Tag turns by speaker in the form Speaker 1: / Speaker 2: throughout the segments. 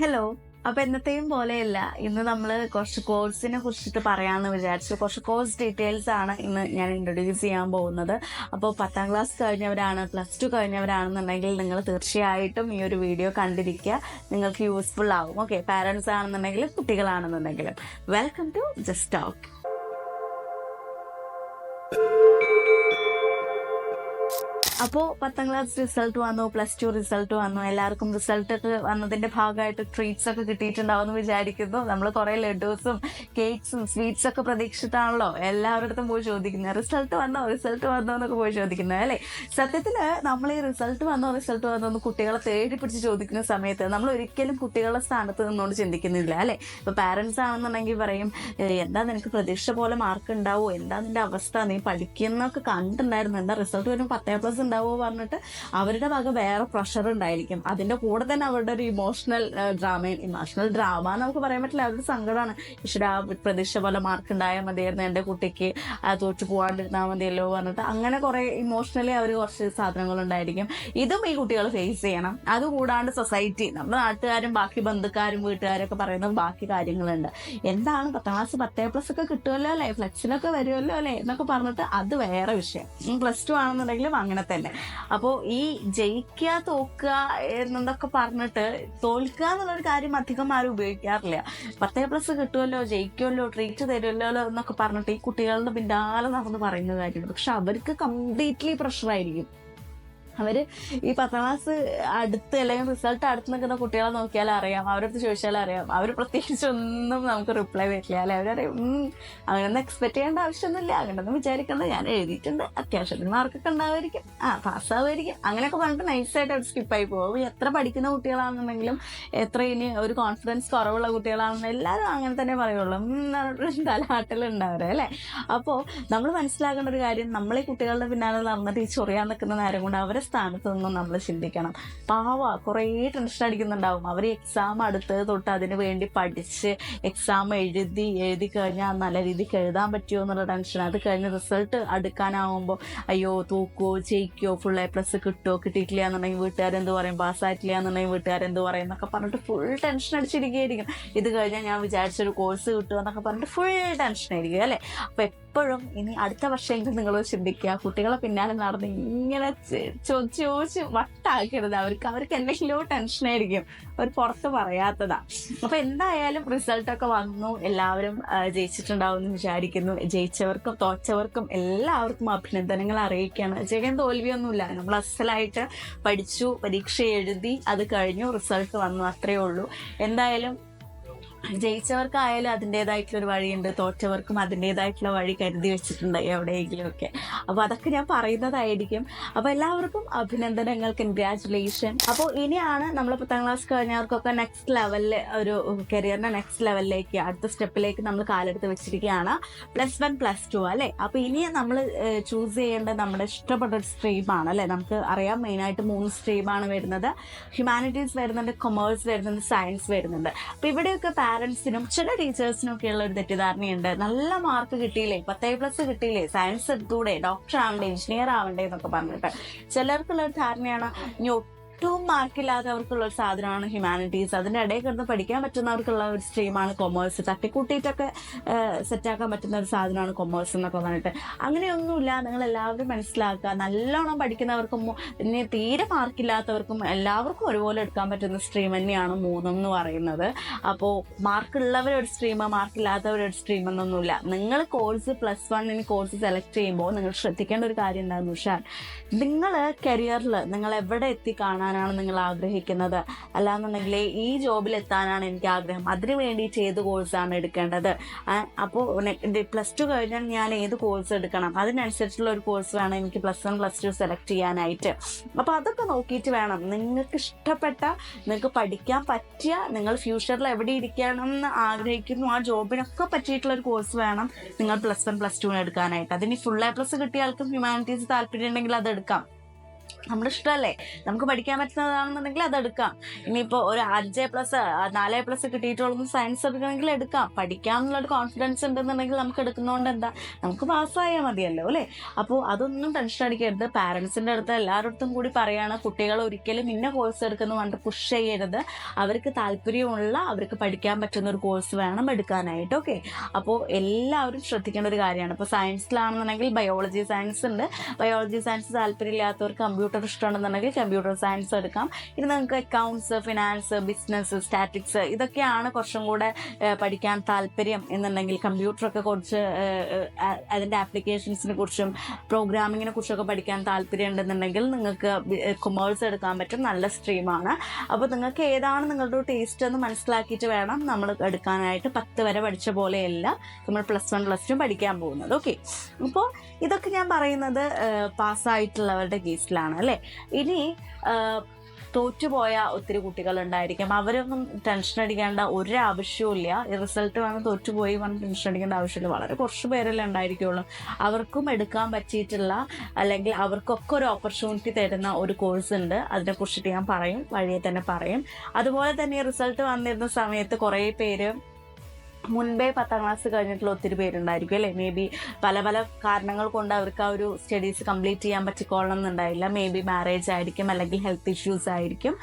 Speaker 1: Hello അപ്പൊ എന്നത്തെയും പോലെയല്ല ഇന്ന് നമ്മൾ കുറച്ച് കോഴ്സിനെ കുറിച്ചിട്ട് പറയാമെന്ന് വിചാരിച്ചു. കുറച്ച് കോഴ്സ് ഡീറ്റെയിൽസ് ആണ് ഇന്ന് ഞാൻ ഇൻട്രൊഡ്യൂസ് ചെയ്യാൻ പോകുന്നത്. അപ്പോൾ പത്താം ക്ലാസ് കഴിഞ്ഞവരാണ് പ്ലസ് ടു കഴിഞ്ഞവരാണെന്നുണ്ടെങ്കിൽ നിങ്ങൾ തീർച്ചയായിട്ടും ഈ ഒരു വീഡിയോ കണ്ടിരിക്കുക. നിങ്ങൾക്ക് യൂസ്ഫുൾ ആകും ഓക്കെ പാരൻസ് ആണെന്നുണ്ടെങ്കിലും കുട്ടികളാണെന്നുണ്ടെങ്കിലും. വെൽക്കം ടു ജസ്റ്റ് ടോക്ക് അപ്പോൾ പത്താം ക്ലാസ് റിസൾട്ട് വന്നു പ്ലസ് ടു റിസൾട്ട് വന്നു എല്ലാവർക്കും റിസൾട്ട് ഒക്കെ വന്നതിന്റെ ഭാഗമായിട്ട് ട്രീറ്റ്സ് ഒക്കെ കിട്ടിയിട്ടുണ്ടാവും എന്ന് വിചാരിക്കുന്നു. നമ്മൾ കുറെ ലഡൂസും കേക്ക്സും സ്വീറ്റ്സ് ഒക്കെ പ്രതീക്ഷിച്ചിട്ടാണല്ലോ എല്ലാവരുടെ പോയി ചോദിക്കുന്നത്. റിസൾട്ട് വന്നോ റിസൾട്ട് വന്നോ എന്നൊക്കെ പോയി ചോദിക്കുന്നത് അല്ലേ? സത്യത്തിൽ നമ്മൾ ഈ റിസൾട്ട് വന്നോ റിസൾട്ട് വന്നോ എന്ന് കുട്ടികളെ തേടി പിടിച്ച് ചോദിക്കുന്ന സമയത്ത് നമ്മൾ ഒരിക്കലും കുട്ടികളുടെ സ്ഥാനത്ത് നിന്നുകൊണ്ട് ചിന്തിക്കുന്നില്ല അല്ലേ? ഇപ്പോൾ പാരൻസ് ആണെന്നുണ്ടെങ്കിൽ പറയും എന്താ നിനക്ക് പ്രതീക്ഷ പോലെ മാർക്ക് ഉണ്ടാവോ? എന്താ നിന്റെ അവസ്ഥ? നീ പഠിക്കുന്നൊക്കെ കണ്ടിട്ടുണ്ടായിരുന്നു. എന്താ റിസൾട്ട് വരുമ്പോൾ പത്തേ പ്ലസ് ഉണ്ടാവുമോ പറഞ്ഞിട്ട് അവരുടെ വക വേറെ പ്രഷർ ഉണ്ടായിരിക്കും. അതിന്റെ കൂടെ തന്നെ അവരുടെ ഒരു ഇമോഷണൽ ഡ്രാമയും ഇമോഷണൽ ഡ്രാമ നമുക്ക് പറയാൻ പറ്റില്ല. അവരുടെ സങ്കടമാണ്. ഈശ്വര പ്രതീക്ഷ പോലെ മാർക്ക് ഉണ്ടായാൽ മതിയായിരുന്നു എന്റെ കുട്ടിക്ക്. തോറ്റു പോകാണ്ടിരുന്നാൽ മതിയല്ലോ പറഞ്ഞിട്ട് അങ്ങനെ കുറേ ഇമോഷണലി അവർ കുറച്ച് സാധനങ്ങൾ ഉണ്ടായിരിക്കും. ഇതും ഈ കുട്ടികൾ ഫേസ് ചെയ്യണം. അതുകൂടാണ്ട് സൊസൈറ്റി നമ്മുടെ നാട്ടുകാരും ബാക്കി ബന്ധുക്കാരും വീട്ടുകാരൊക്കെ പറയുന്ന ബാക്കി കാര്യങ്ങളുണ്ട്. എന്താണ് പത്താം ക്ലാസ് പത്തേ പ്ലസ് ഒക്കെ കിട്ടുമല്ലോ അല്ലേ? ഫ്ലെക്സിലൊക്കെ വരുമല്ലോ അല്ലേ? എന്നൊക്കെ പറഞ്ഞിട്ട് അത് വേറെ വിഷയം. പ്ലസ് ടു ആണെന്നുണ്ടെങ്കിലും അങ്ങനെ തന്നെ അപ്പോൾ ഈ ജയിക്കുക തോക്കുക എന്നൊക്കെ പറഞ്ഞിട്ട് തോൽക്കുക എന്നുള്ളൊരു കാര്യം അധികം ആരും ഉപയോഗിക്കാറില്ല. പത്തേ പ്ലസ് കിട്ടുമല്ലോ ജയിക്കുമല്ലോ ട്രീറ്റ് തരുമല്ലോ എന്നൊക്കെ പറഞ്ഞിട്ട് ഈ കുട്ടികളുടെ പിന്നാലെ നടന്ന് പറയുന്ന കാര്യമാണ്. പക്ഷെ അവർക്ക് കംപ്ലീറ്റ്ലി പ്രഷറായിരിക്കും അവർ ഈ പത്താം ക്ലാസ് അടുത്ത് അല്ലെങ്കിൽ റിസൾട്ട് അടുത്ത് നിൽക്കുന്ന കുട്ടികളെ നോക്കിയാൽ അറിയാം. അവരടുത്ത് ചോദിച്ചാൽ അറിയാം. അവർ പ്രത്യേകിച്ച് ഒന്നും നമുക്ക് റിപ്ലൈ വരില്ല അല്ലെ? അവരറിയാം അങ്ങനെയൊന്നും എക്സ്പെക്ട് ചെയ്യേണ്ട ആവശ്യമൊന്നുമില്ല. അങ്ങനൊന്നും വിചാരിക്കണ്ട. ഞാൻ എഴുതിയിട്ടുണ്ട്. അത്യാവശ്യത്തിന് മാർക്കൊക്കെ ഉണ്ടാവുമായിരിക്കും. ആ പാസ്സാവുമായിരിക്കും അങ്ങനെയൊക്കെ പറഞ്ഞിട്ട് നൈസായിട്ട് അവർ സ്കിപ്പായി പോകും. എത്ര പഠിക്കുന്ന കുട്ടികളാണെന്നുണ്ടെങ്കിലും എത്ര ഇനി ഒരു കോൺഫിഡൻസ് കുറവുള്ള കുട്ടികളാണെന്ന് എല്ലാവരും അങ്ങനെ തന്നെ പറയുള്ളൂ. തലഹാട്ടലുണ്ടാവരെ അല്ലേ? അപ്പോൾ നമ്മൾ മനസ്സിലാക്കേണ്ട ഒരു കാര്യം നമ്മളെ കുട്ടികളുടെ പിന്നാലെ നടന്നിട്ട് ഈ ചൊറിയാൻ നിൽക്കുന്ന നേരം കൊണ്ട് അവരെ സ്ഥാനത്ത് നിന്നും നമ്മൾ ചിന്തിക്കണം. പാവ കുറേ ടെൻഷൻ അടിക്കുന്നുണ്ടാവും. അവർ എക്സാം അടുത്തത് തൊട്ട് അതിന് വേണ്ടി പഠിച്ച് എക്സാം എഴുതി എഴുതി കഴിഞ്ഞാൽ നല്ല രീതിക്ക് എഴുതാൻ പറ്റുമോ എന്നുള്ള ടെൻഷൻ അത് കഴിഞ്ഞ് റിസൾട്ട് അടുക്കാനാവുമ്പോൾ അയ്യോ തൂക്കോ ജയിക്കോ ഫുൾ എ പ്ലസ് കിട്ടുമോ കിട്ടിയിട്ടില്ല എന്നുണ്ടെങ്കിൽ വീട്ടുകാരെന്ത് പറയും? പാസ്സായിട്ടില്ല എന്നുണ്ടെങ്കിൽ വീട്ടുകാരെന്ത് പറയും? എന്നൊക്കെ പറഞ്ഞിട്ട് ഫുൾ ടെൻഷൻ അടിച്ചിരിക്കുകയായിരിക്കും. ഇത് കഴിഞ്ഞാൽ ഞാൻ വിചാരിച്ചൊരു കോഴ്സ് കിട്ടുമോ എന്നൊക്കെ പറഞ്ഞിട്ട് ഫുൾ ടെൻഷൻ ആയിരിക്കും അല്ലേ? അപ്പൊ എപ്പോഴും ഇനി അടുത്ത വർഷമെങ്കിലും നിങ്ങൾ ചിന്തിക്കുക. കുട്ടികളെ പിന്നാലെ നടന്ന് ഇങ്ങനെ ചോദിച്ച് ചോദിച്ച് വട്ടാക്കരുത്. അവർക്ക് അവർക്ക് എന്തെങ്കിലും ടെൻഷൻ ആയിരിക്കും. അവർ പുറത്ത് പറയാത്തതാ. അപ്പൊ എന്തായാലും റിസൾട്ട് ഒക്കെ വന്നു. എല്ലാവരും ജയിച്ചിട്ടുണ്ടാവും എന്ന് വിചാരിക്കുന്നു. ജയിച്ചവർക്കും തോറ്റവർക്കും എല്ലാവർക്കും അഭിനന്ദനങ്ങൾ അറിയിക്കുകയാണ്. ജയൻ തോൽവിയൊന്നുമില്ല. നമ്മൾ അസലായിട്ട് പഠിച്ചു പരീക്ഷ എഴുതി അത് കഴിഞ്ഞു റിസൾട്ട് വന്നു. അത്രയേ ഉള്ളൂ. എന്തായാലും ജയിച്ചവർക്കായാലും അതിന്റെതായിട്ടുള്ള ഒരു വഴിയുണ്ട്. തോറ്റവർക്കും അതിന്റെതായിട്ടുള്ള വഴി കരുതി വെച്ചിട്ടുണ്ട് എവിടെയെങ്കിലും ഒക്കെ അപ്പോൾ അതൊക്കെ ഞാൻ പറയുന്നതായിരിക്കും. അപ്പോൾ എല്ലാവർക്കും അഭിനന്ദനങ്ങൾ കൺഗ്രാറ്റുലേഷൻ അപ്പോൾ ഇനിയാണ് നമ്മൾ പത്താം ക്ലാസ് കഴിഞ്ഞവർക്കൊക്കെ നെക്സ്റ്റ് ലെവലിൽ ഒരു കരിയറിന്റെ നെക്സ്റ്റ് ലെവലിലേക്ക് അടുത്ത സ്റ്റെപ്പിലേക്ക് നമ്മൾ കാലെടുത്ത് വെച്ചിരിക്കുകയാണ്. പ്ലസ് വൺ പ്ലസ് ടു അല്ലേ? അപ്പോൾ ഇനി നമ്മൾ ചൂസ് ചെയ്യേണ്ട നമ്മുടെ ഇഷ്ടപ്പെട്ട ഒരു സ്ട്രീമാണ് അല്ലേ? നമുക്ക് അറിയാം മെയിനായിട്ട് മൂന്ന് സ്ട്രീമാണ് വരുന്നത്. ഹ്യൂമാനിറ്റീസ് വരുന്നുണ്ട് കൊമേഴ്സ് വരുന്നുണ്ട് സയൻസ് വരുന്നുണ്ട്. അപ്പോൾ ഇവിടെയൊക്കെ പാരൻസിനും ചില ടീച്ചേഴ്സിനും ഒക്കെ ഉള്ള ഒരു തെറ്റിദ്ധാരണയുണ്ട്. നല്ല മാർക്ക് കിട്ടിയില്ലേ? പത്തേ പ്ലസ് കിട്ടിയില്ലേ? സയൻസ് എടുത്തൂടെ? ഡോക്ടർ ആവണ്ടേ? എഞ്ചിനീയർ ആവണ്ടേ? എന്നൊക്കെ പറഞ്ഞിട്ട്. ചിലർക്കുള്ള ഒരു ധാരണയാണ് ഇനി ഒട്ടും മാർക്കില്ലാത്തവർക്കുള്ള ഒരു സാധനമാണ് ഹ്യൂമാനിറ്റീസ് അതിന്റെ ഇടയിൽ കിടന്ന് പഠിക്കാൻ പറ്റുന്നവർക്കുള്ള ഒരു സ്ട്രീമാണ് കൊമേഴ്സ് തട്ടിക്കൂട്ടിയിട്ടൊക്കെ സെറ്റാക്കാൻ പറ്റുന്ന ഒരു സാധനമാണ് കൊമേഴ്സ് എന്നൊക്കെ പറഞ്ഞിട്ട്. അങ്ങനെയൊന്നുമില്ല. നിങ്ങൾ എല്ലാവരും മനസ്സിലാക്കുക. നല്ലോണം പഠിക്കുന്നവർക്കും പിന്നെ തീരെ മാർക്കില്ലാത്തവർക്കും എല്ലാവർക്കും ഒരുപോലെ എടുക്കാൻ പറ്റുന്ന സ്ട്രീം തന്നെയാണ് മൂന്നും എന്ന് പറയുന്നത്. അപ്പോൾ മാർക്കുള്ളവർ ഒരു സ്ട്രീം മാർക്കില്ലാത്തവർ സ്ട്രീം എന്നൊന്നുമില്ല. നിങ്ങൾ കോഴ്സ് പ്ലസ് വണ്ണിന് കോഴ്സ് സെലക്ട് ചെയ്യുമ്പോൾ നിങ്ങൾ ശ്രദ്ധിക്കേണ്ട ഒരു കാര്യം എന്താണെന്ന് വെച്ചാൽ നിങ്ങൾ കരിയറിൽ നിങ്ങൾ എവിടെ എത്തി കാണാനാണ് നിങ്ങൾ ആഗ്രഹിക്കുന്നത്. അല്ലാന്നുണ്ടെങ്കിൽ ഈ ജോബിൽ എത്താനാണ് എനിക്ക് ആഗ്രഹം. അതിന് വേണ്ടി ഏത് കോഴ്സാണ് എടുക്കേണ്ടത്. അപ്പോൾ പ്ലസ് ടു കഴിഞ്ഞാൽ ഞാൻ ഏത് കോഴ്സ് എടുക്കണം? അതിനനുസരിച്ചുള്ള ഒരു കോഴ്സ് വേണം എനിക്ക് plus one plus two select ചെയ്യാനായിട്ട്. അപ്പോൾ അതൊക്കെ നോക്കിയിട്ട് വേണം. നിങ്ങൾക്ക് ഇഷ്ടപ്പെട്ട നിങ്ങൾക്ക് പഠിക്കാൻ പറ്റിയ നിങ്ങൾ ഫ്യൂച്ചറിൽ എവിടെ ഇരിക്കണം എന്ന് ആഗ്രഹിക്കുന്നു ആ ജോബിനൊക്കെ പറ്റിയിട്ടുള്ള ഒരു കോഴ്സ് വേണം നിങ്ങൾ പ്ലസ് വൺ പ്ലസ് ടു എടുക്കാനായിട്ട്. അതിന് ഫുൾ എ പ്ലസ് കിട്ടിയ ആൾക്കും ഹ്യൂമാനിറ്റീസ് താല്പര്യം ഉണ്ടെങ്കിൽ അത് എടുക്കാം. നമ്മുടെ ഇഷ്ടമല്ലേ നമുക്ക് പഠിക്കാൻ പറ്റുന്നതാണെന്നുണ്ടെങ്കിൽ അത് എടുക്കാം. ഇനിയിപ്പോൾ ഒരു അഞ്ച് പ്ലസ് നാല് പ്ലസ് കിട്ടിയിട്ടുള്ള സയൻസ് എടുക്കണമെങ്കിൽ എടുക്കാം. പഠിക്കാം എന്നുള്ളൊരു കോൺഫിഡൻസ് ഉണ്ടെന്നുണ്ടെങ്കിൽ നമുക്ക് എടുക്കുന്നതുകൊണ്ട് എന്താ? നമുക്ക് പാസ്സായാൽ മതിയല്ലോ അല്ലേ? അപ്പോൾ അതൊന്നും ടെൻഷൻ അടിക്കരുത്. പാരൻസിന്റെ അടുത്ത് എല്ലാവരുടെ കൂടി പറയുകയാണ് കുട്ടികൾ ഒരിക്കലും ഇന്ന കോഴ്സ് എടുക്കുന്ന പറഞ്ഞിട്ട് പുഷ് ചെയ്യരുത്. അവർക്ക് താല്പര്യമുള്ള അവർക്ക് പഠിക്കാൻ പറ്റുന്ന ഒരു കോഴ്സ് വേണം എടുക്കാനായിട്ട്. ഓക്കെ? അപ്പോൾ എല്ലാവരും ശ്രദ്ധിക്കേണ്ട ഒരു കാര്യമാണ്. ഇപ്പോൾ സയൻസിലാണെന്നുണ്ടെങ്കിൽ ബയോളജി സയൻസ് ഉണ്ട്. ബയോളജി സയൻസ് താല്പര്യമില്ലാത്തവർക്ക് കമ്പ്യൂട്ടർ ഇഷ്ടമുണ്ടെന്നുണ്ടെങ്കിൽ കമ്പ്യൂട്ടർ സയൻസ് എടുക്കാം. ഇനി നിങ്ങൾക്ക് അക്കൗണ്ട്സ് ഫിനാൻസ് ബിസിനസ് സ്റ്റാറ്റിക്സ് ഇതൊക്കെയാണ് കുറച്ചും കൂടെ പഠിക്കാൻ താല്പര്യം എന്നുണ്ടെങ്കിൽ കമ്പ്യൂട്ടറൊക്കെ കുറച്ച് അതിന്റെ ആപ്ലിക്കേഷൻസിനെ കുറിച്ചും പ്രോഗ്രാമിങ്ങിനെ കുറിച്ചൊക്കെ പഠിക്കാൻ താല്പര്യം ഉണ്ടെന്നുണ്ടെങ്കിൽ നിങ്ങൾക്ക് കൊമേഴ്സ് എടുക്കാൻ പറ്റും. നല്ല സ്ട്രീമാണ് അപ്പോൾ നിങ്ങൾക്ക് ഏതാണ് നിങ്ങളുടെ ടേസ്റ്റ് എന്ന് മനസ്സിലാക്കിയിട്ട് വേണം നമ്മൾ എടുക്കാനായിട്ട്. പത്ത് വരെ പഠിച്ച പോലെയല്ല. നമ്മൾ പ്ലസ് വൺ പ്ലസ് ടു പഠിക്കാൻ പോകുന്നത്. ഓക്കെ അപ്പോൾ ഇതൊക്കെ ഞാൻ പറയുന്നത് പാസ്സായിട്ടുള്ളവരുടെ കേസിലാണ് അല്ലേ? ഇനി തോറ്റുപോയ ഒത്തിരി കുട്ടികളുണ്ടായിരിക്കും. അവരൊന്നും ടെൻഷൻ അടിക്കേണ്ട ഒരു ഈ റിസൾട്ട് വന്ന് തോറ്റുപോയി വന്ന് ടെൻഷൻ അടിക്കേണ്ട ആവശ്യമില്ല. വളരെ കുറച്ച് പേരല്ലേ ഉണ്ടായിരിക്കുള്ളൂ. അവർക്കും എടുക്കാൻ പറ്റിയിട്ടുള്ള അല്ലെങ്കിൽ അവർക്കൊക്കെ ഒരു ഓപ്പർച്യൂണിറ്റി തരുന്ന ഒരു കോഴ്സ് ഉണ്ട്. അതിനെക്കുറിച്ചിട്ട് ഞാൻ പറയും വഴിയെ തന്നെ പറയും. അതുപോലെ തന്നെ റിസൾട്ട് വന്നിരുന്ന സമയത്ത് കുറേ പേര് മുൻപേ പത്താം ക്ലാസ് കഴിഞ്ഞിട്ടുള്ള ഒത്തിരി പേരുണ്ടായിരിക്കും അല്ലേ? മേ ബി പല പല കാരണങ്ങൾ കൊണ്ട് അവർക്ക് ആ ഒരു സ്റ്റഡീസ് കംപ്ലീറ്റ് ചെയ്യാൻ പറ്റിക്കോളണം എന്നുണ്ടായില്ല. മേ ബി മാരേജ് ആയിരിക്കും അല്ലെങ്കിൽ ഹെൽത്ത് ഇഷ്യൂസ് ആയിരിക്കും.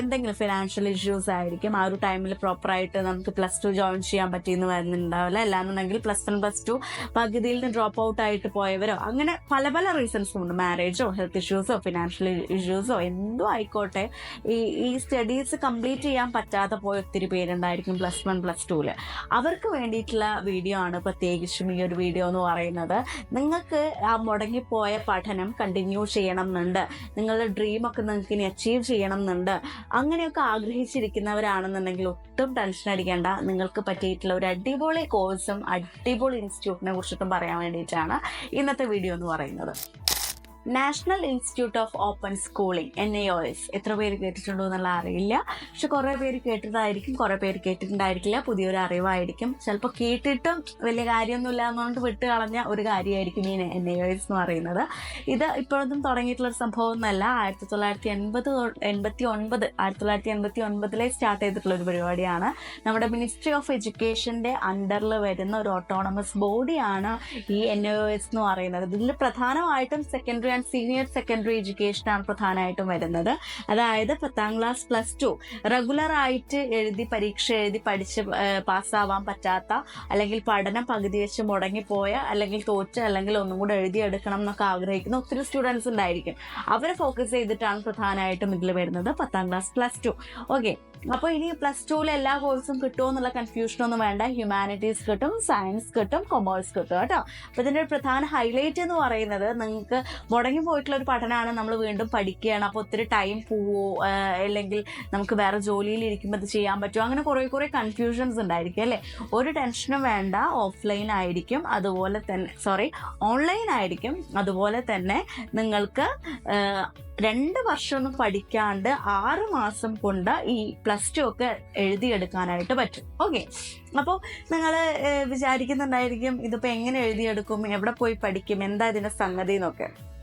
Speaker 1: എന്തെങ്കിലും ഫിനാൻഷ്യൽ ഇഷ്യൂസ് ആയിരിക്കും. ആ ഒരു ടൈമിൽ പ്രോപ്പറായിട്ട് നമുക്ക് പ്ലസ് ടു ജോയിൻ ചെയ്യാൻ പറ്റിയെന്ന് വരുന്നുണ്ടാവില്ല. അല്ലാന്നുണ്ടെങ്കിൽ പ്ലസ് വൺ പ്ലസ് ടു പകുതിയിൽ നിന്ന് ഡ്രോപ്പ് ഔട്ട് ആയിട്ട് പോയവരോ അങ്ങനെ പല പല റീസൺസും ഉണ്ട്. മാരേജോ ഹെൽത്ത് ഇഷ്യൂസോ ഫിനാൻഷ്യൽ ഇഷ്യൂസോ എന്തോ ആയിക്കോട്ടെ. ഈ ഈ സ്റ്റഡീസ് കംപ്ലീറ്റ് ചെയ്യാൻ പറ്റാതെ പോയ ഒത്തിരി പേരുണ്ടായിരിക്കും പ്ലസ് വൺ പ്ലസ് ടുവിൽ അവർക്ക് വേണ്ടിയിട്ടുള്ള വീഡിയോ ആണ് പ്രത്യേകിച്ചും ഈ ഒരു വീഡിയോ എന്ന് പറയുന്നത്. നിങ്ങൾക്ക് ആ മുടങ്ങിപ്പോയ പഠനം കണ്ടിന്യൂ ചെയ്യണം എന്നുണ്ട് നിങ്ങളുടെ ഡ്രീമൊക്കെ നിങ്ങൾക്ക് ഇനി അച്ചീവ് ചെയ്യണം എന്നുണ്ട് അങ്ങനെയൊക്കെ ആഗ്രഹിച്ചിരിക്കുന്നവരാണെന്നുണ്ടെങ്കിൽ ഒട്ടും ടെൻഷൻ അടിക്കേണ്ട. നിങ്ങൾക്ക് പറ്റിയിട്ടുള്ള ഒരു അടിപൊളി കോഴ്സും അടിപൊളി ഇൻസ്റ്റിറ്റ്യൂട്ടിനെ കുറിച്ചിട്ടും പറയാൻ വേണ്ടിയിട്ടാണ് ഇന്നത്തെ വീഡിയോ എന്ന് പറയുന്നത്. National institute of open schooling N I O S എത്ര പേര് കേട്ടിട്ടുണ്ടോ എന്നുള്ള അറിയില്ല. പക്ഷെ കുറേ പേര് കേട്ടതായിരിക്കും കുറേ പേര് കേട്ടിട്ടുണ്ടായിരിക്കില്ല. പുതിയൊരു അറിവായിരിക്കും. ചിലപ്പോൾ കേട്ടിട്ടും വലിയ കാര്യമൊന്നുമില്ല എന്നുകൊണ്ട് വിട്ട് കളഞ്ഞ ഒരു കാര്യമായിരിക്കും ഈ എൻ ഐ ഒ എസ് എന്ന് പറയുന്നത്. ഇത് ഇപ്പോഴൊന്നും തുടങ്ങിയിട്ടുള്ള ഒരു സംഭവം ഒന്നല്ല ആയിരത്തി തൊള്ളായിരത്തി എൺപത് എൺപത്തി ഒൻപത് ആയിരത്തി തൊള്ളായിരത്തി എൺപത്തി ഒൻപതിലെ സ്റ്റാർട്ട് ചെയ്തിട്ടുള്ള ഒരു പരിപാടിയാണ്. നമ്മുടെ മിനിസ്ട്രി ഓഫ് എഡ്യൂക്കേഷന്റെ അണ്ടറിൽ വരുന്ന ഒരു ഓട്ടോണമസ് ബോഡിയാണ് ഈ എൻ ഒ എസ് എന്ന് പറയുന്നത്. ഇതിൽ പ്രധാനമായിട്ടും സെക്കൻഡറി ആൻഡ് സീനിയർ സെക്കൻഡറി എഡ്യൂക്കേഷനാണ് പ്രധാനമായിട്ടും വരുന്നത്. അതായത് പത്താം ക്ലാസ് പ്ലസ് ടു റെഗുലർ ആയിട്ട് എഴുതി പരീക്ഷ എഴുതി പഠിച്ച് പാസ്സാവാൻ പറ്റാത്ത അല്ലെങ്കിൽ പഠനം പകുതി വെച്ച് മുടങ്ങിപ്പോയ അല്ലെങ്കിൽ തോറ്റ് അല്ലെങ്കിൽ ഒന്നും കൂടെ എഴുതിയെടുക്കണം എന്നൊക്കെ ആഗ്രഹിക്കുന്ന ഒത്തിരി സ്റ്റുഡൻസ് ഉണ്ടായിരിക്കും. അവരെ ഫോക്കസ് ചെയ്തിട്ടാണ് പ്രധാനമായിട്ടും ഇതിൽ വരുന്നത് പത്താം ക്ലാസ് പ്ലസ് ടു ഓക്കെ അപ്പോൾ ഇനി പ്ലസ് ടുവിൽ എല്ലാ കോഴ്സും കിട്ടുമോ എന്നുള്ള കൺഫ്യൂഷനൊന്നും വേണ്ട. ഹ്യൂമാനിറ്റീസ് കിട്ടും സയൻസ് കിട്ടും കൊമേഴ്സ് കിട്ടും കേട്ടോ. അപ്പോൾ ഇതിന്റെ ഒരു പ്രധാന ഹൈലൈറ്റ് എന്ന് പറയുന്നത് നിങ്ങൾക്ക് മുടങ്ങി പോയിട്ടുള്ള ഒരു പഠനമാണ് നമ്മൾ വീണ്ടും പഠിക്കുകയാണ്. അപ്പോൾ ഒത്തിരി ടൈം പോവോ അല്ലെങ്കിൽ നമുക്ക് വേറെ ജോലിയിൽ ഇരിക്കുമ്പോൾ ഇത് ചെയ്യാൻ പറ്റുമോ അങ്ങനെ കുറേ കുറേ കൺഫ്യൂഷൻസ് ഉണ്ടായിരിക്കും അല്ലേ? ഒരു ടെൻഷനും വേണ്ട. ഓഫ്ലൈൻ ആയിരിക്കും. അതുപോലെ തന്നെ സോറി ഓൺലൈൻ ആയിരിക്കും. അതുപോലെ തന്നെ നിങ്ങൾക്ക് രണ്ട് വർഷമൊന്നും പഠിക്കാണ്ട് ആറ് മാസം കൊണ്ട് ഈ പ്ലസ് ടു ഒക്കെ എഴുതിയെടുക്കാനായിട്ട് പറ്റും. ഓക്കെ. അപ്പോൾ നിങ്ങൾ വിചാരിക്കുന്നുണ്ടായിരിക്കും ഇതിപ്പോൾ എങ്ങനെ എഴുതിയെടുക്കും എവിടെ പോയി പഠിക്കും എന്താ ഇതിന്റെ സംഗതി എന്നൊക്കെ.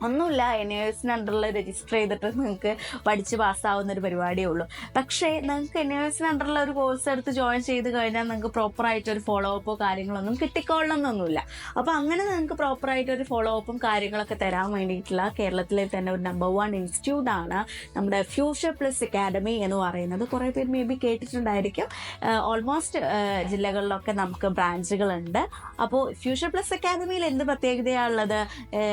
Speaker 1: ഒന്നുമില്ല എൻ എസിന് അണ്ടറിൽ രജിസ്റ്റർ ചെയ്തിട്ട് നിങ്ങൾക്ക് പഠിച്ച് പാസ്സാവുന്ന ഒരു പരിപാടിയേ ഉള്ളൂ. പക്ഷേ നിങ്ങൾക്ക് എൻ എസിന് അണ്ടറിൽ ഒരു കോഴ്സ് എടുത്ത് ജോയിൻ ചെയ്ത് കഴിഞ്ഞാൽ നിങ്ങൾക്ക് പ്രോപ്പറായിട്ട് ഒരു ഫോളോ അപ്പോ കാര്യങ്ങളൊന്നും കിട്ടിക്കൊള്ളണമെന്നൊന്നുമില്ല അപ്പോൾ അങ്ങനെ നിങ്ങൾക്ക് പ്രോപ്പറായിട്ട് ഒരു ഫോളോ അപ്പും കാര്യങ്ങളൊക്കെ തരാൻ വേണ്ടിയിട്ടുള്ള കേരളത്തിലെ തന്നെ ഒരു നമ്പർ വൺ ഇൻസ്റ്റിറ്റ്യൂട്ട് ആണ് നമ്മുടെ ഫ്യൂച്ചർ പ്ലസ് അക്കാഡമി എന്ന് പറയുന്നത്. കുറേ പേര് മേ ബി കേട്ടിട്ടുണ്ടായിരിക്കും. ഓൾമോസ്റ്റ് ജില്ലകളിലൊക്കെ നമുക്ക് ബ്രാഞ്ചുകളുണ്ട് അപ്പോൾ ഫ്യൂച്ചർ പ്ലസ് അക്കാദമിയിൽ എന്ത് പ്രത്യേകതയാണുള്ളത്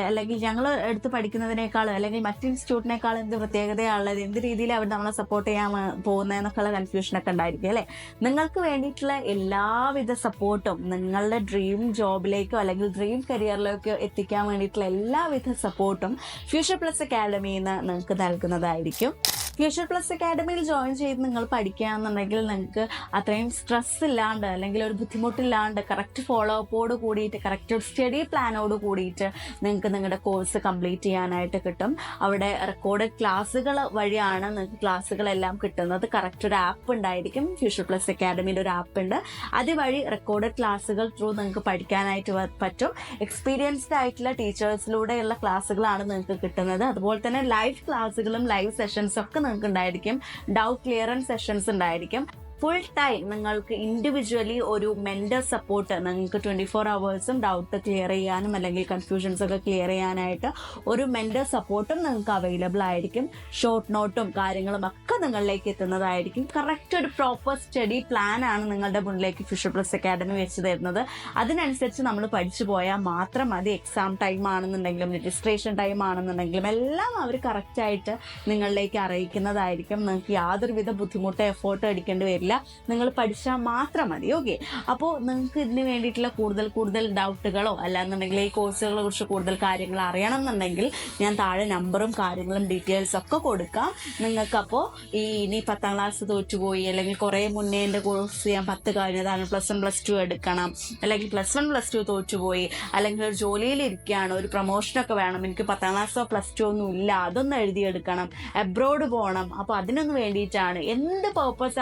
Speaker 1: അല്ലെങ്കിൽ ഞങ്ങൾ എടുത്ത് പഠിക്കുന്നതിനേക്കാൾ അല്ലെങ്കിൽ മറ്റു ഇൻസ്റ്റിറ്റ്യൂട്ടിനേക്കാൾ എന്ത് പ്രത്യേകതയാണുള്ളത് എന്ത് രീതിയിൽ അവർ നമ്മളെ സപ്പോർട്ട് ചെയ്യാൻ പോകുന്നതെന്നൊക്കെയുള്ള കൺഫ്യൂഷനൊക്കെ ഉണ്ടായിരിക്കും അല്ലേ? നിങ്ങൾക്ക് വേണ്ടിയിട്ടുള്ള എല്ലാവിധ സപ്പോർട്ടും നിങ്ങളുടെ ഡ്രീം ജോബിലേക്കോ അല്ലെങ്കിൽ ഡ്രീം കരിയറിലേക്കോ എത്തിക്കാൻ വേണ്ടിയിട്ടുള്ള എല്ലാവിധ സപ്പോർട്ടും ഫ്യൂച്ചർ പ്ലസ് അക്കാഡമിയിൽ നിന്ന് നിങ്ങൾക്ക് നൽകുന്നതായിരിക്കും. ഫ്യൂച്ചർ പ്ലസ് അക്കാഡമിയിൽ ജോയിൻ ചെയ്ത് നിങ്ങൾ പഠിക്കുകയാണെന്നുണ്ടെങ്കിൽ നിങ്ങൾക്ക് അത്രയും സ്ട്രെസ് ഇല്ലാണ്ട് അല്ലെങ്കിൽ ഒരു ബുദ്ധിമുട്ടില്ലാണ്ട് കറക്റ്റ് ഫോളോ അപ്പോട് കൂടിയിട്ട് കറക്റ്റ് സ്റ്റഡി പ്ലാനോട് കൂടിയിട്ട് നിങ്ങൾക്ക് നിങ്ങളുടെ കോഴ്സ് കംപ്ലീറ്റ് ചെയ്യാനായിട്ട് കിട്ടും. അവിടെ റെക്കോർഡഡ് ക്ലാസ്സുകൾ വഴിയാണ് നിങ്ങൾക്ക് ക്ലാസ്സുകളെല്ലാം കിട്ടുന്നത്. കറക്റ്റ് ഒരു ആപ്പ് ഉണ്ടായിരിക്കും. ഫ്യൂച്ചർ പ്ലസ് അക്കാഡമിയുടെ ഒരു ആപ്പ് ഉണ്ട്. അതുവഴി റെക്കോർഡഡ് ക്ലാസ്സുകൾ ത്രൂ നിങ്ങൾക്ക് പഠിക്കാനായിട്ട് പറ്റും. എക്സ്പീരിയൻസ്ഡ് ആയിട്ടുള്ള ടീച്ചേഴ്സിലൂടെയുള്ള ക്ലാസ്സുകളാണ് നിങ്ങൾക്ക് കിട്ടുന്നത്. അതുപോലെ തന്നെ ലൈവ് ക്ലാസ്സുകളും ലൈവ് സെഷൻസും ഒക്കെ നിങ്ങൾക്ക് ഉണ്ടായിരിക്കും ഡൗട്ട് ക്ലിയറൻസ് സെഷൻസ് ഉണ്ടായിരിക്കും. ഫുൾ ടൈം നിങ്ങൾക്ക് ഇൻഡിവിജ്വലി ഒരു മെന്റർ സപ്പോർട്ട് നിങ്ങൾക്ക് ട്വന്റി ഫോർ അവേഴ്സും ഡൗട്ട് ക്ലിയർ ചെയ്യാനും അല്ലെങ്കിൽ കൺഫ്യൂഷൻസ് ഒക്കെ ക്ലിയർ ചെയ്യാനായിട്ട് ഒരു മെന്റർ സപ്പോർട്ടും നിങ്ങൾക്ക് അവൈലബിൾ ആയിരിക്കും. ഷോർട്ട് നോട്ടും കാര്യങ്ങളും ഒക്കെ നിങ്ങളിലേക്ക് എത്തുന്നതായിരിക്കും. കറക്റ്റ് ഒരു പ്രോപ്പർ സ്റ്റഡി പ്ലാൻ ആണ് നിങ്ങളുടെ മുന്നിലേക്ക് ഫിഷർ പ്ലസ് അക്കാഡമി വെച്ച് തരുന്നത്. അതിനനുസരിച്ച് നമ്മൾ പഠിച്ചു പോയാൽ മാത്രം മതി. എക്സാം ടൈം ആണെന്നുണ്ടെങ്കിലും രജിസ്ട്രേഷൻ ടൈം ആണെന്നുണ്ടെങ്കിലും എല്ലാം അവർ കറക്റ്റായിട്ട് നിങ്ങളിലേക്ക് അറിയിക്കുന്നതായിരിക്കും. നിങ്ങൾക്ക് യാതൊരുവിധ ബുദ്ധിമുട്ടോ എഫേർട്ടോ അടിക്കേണ്ടി വരില്ല. നിങ്ങൾ പഠിച്ചാൽ മാത്രം മതി ഓക്കെ അപ്പോൾ നിങ്ങൾക്ക് ഇതിന് വേണ്ടിയിട്ടുള്ള കൂടുതൽ കൂടുതൽ ഡൗട്ടുകളോ അല്ലാന്നുണ്ടെങ്കിൽ ഈ കോഴ്സുകളെ കുറിച്ച് കൂടുതൽ കാര്യങ്ങൾ അറിയണം എന്നുണ്ടെങ്കിൽ ഞാൻ താഴെ നമ്പറും കാര്യങ്ങളും ഡീറ്റെയിൽസ് ഒക്കെ കൊടുക്കാം. നിങ്ങൾക്കപ്പോൾ ഈ ഇനി പത്താം ക്ലാസ് തോറ്റുപോയി അല്ലെങ്കിൽ കുറേ മുന്നേ എന്റെ കോഴ്സ് ഞാൻ പത്ത് കഴിഞ്ഞതാണ് പ്ലസ് വൺ പ്ലസ് ടു എടുക്കണം അല്ലെങ്കിൽ പ്ലസ് വൺ പ്ലസ് ടു തോറ്റുപോയി അല്ലെങ്കിൽ ഒരു ജോലിയിൽ ഇരിക്കുകയാണ് ഒരു പ്രൊമോഷനൊക്കെ വേണം എനിക്ക് പത്താം ക്ലാസ്സോ പ്ലസ് ടു ഒന്നും ഇല്ല അതൊന്ന് എഴുതിയെടുക്കണം അബ്രോഡ് പോകണം അപ്പോൾ അതിനൊന്ന് വേണ്ടിയിട്ടാണ്. എന്ത് പേർപ്പസ്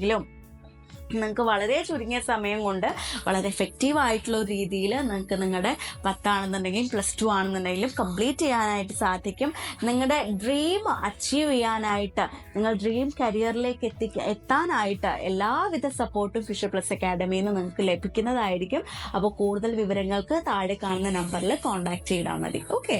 Speaker 1: ആണെന്നുണ്ടെങ്കിലും നിങ്ങൾക്ക് വളരെ ചുരുങ്ങിയ സമയം കൊണ്ട് വളരെ എഫക്റ്റീവ് ആയിട്ടുള്ള ഒരു രീതിയിൽ നിങ്ങൾക്ക് നിങ്ങളുടെ പത്താണെന്നുണ്ടെങ്കിലും പ്ലസ് ടു ആണെന്നുണ്ടെങ്കിലും കംപ്ലീറ്റ് ചെയ്യാനായിട്ട് സാധിക്കും. നിങ്ങളുടെ ഡ്രീം അച്ചീവ് ചെയ്യാനായിട്ട് നിങ്ങൾ ഡ്രീം കരിയറിലേക്ക് എത്തി എത്താനായിട്ട് എല്ലാവിധ സപ്പോർട്ടും ഫിഷർ പ്ലസ് അക്കാഡമിയിൽ നിന്ന് നിങ്ങൾക്ക് ലഭിക്കുന്നതായിരിക്കും. അപ്പോൾ കൂടുതൽ വിവരങ്ങൾക്ക് താഴെ കാണുന്ന നമ്പറിൽ കോൺടാക്ട് ചെയ്താൽ മതി. ഓക്കെ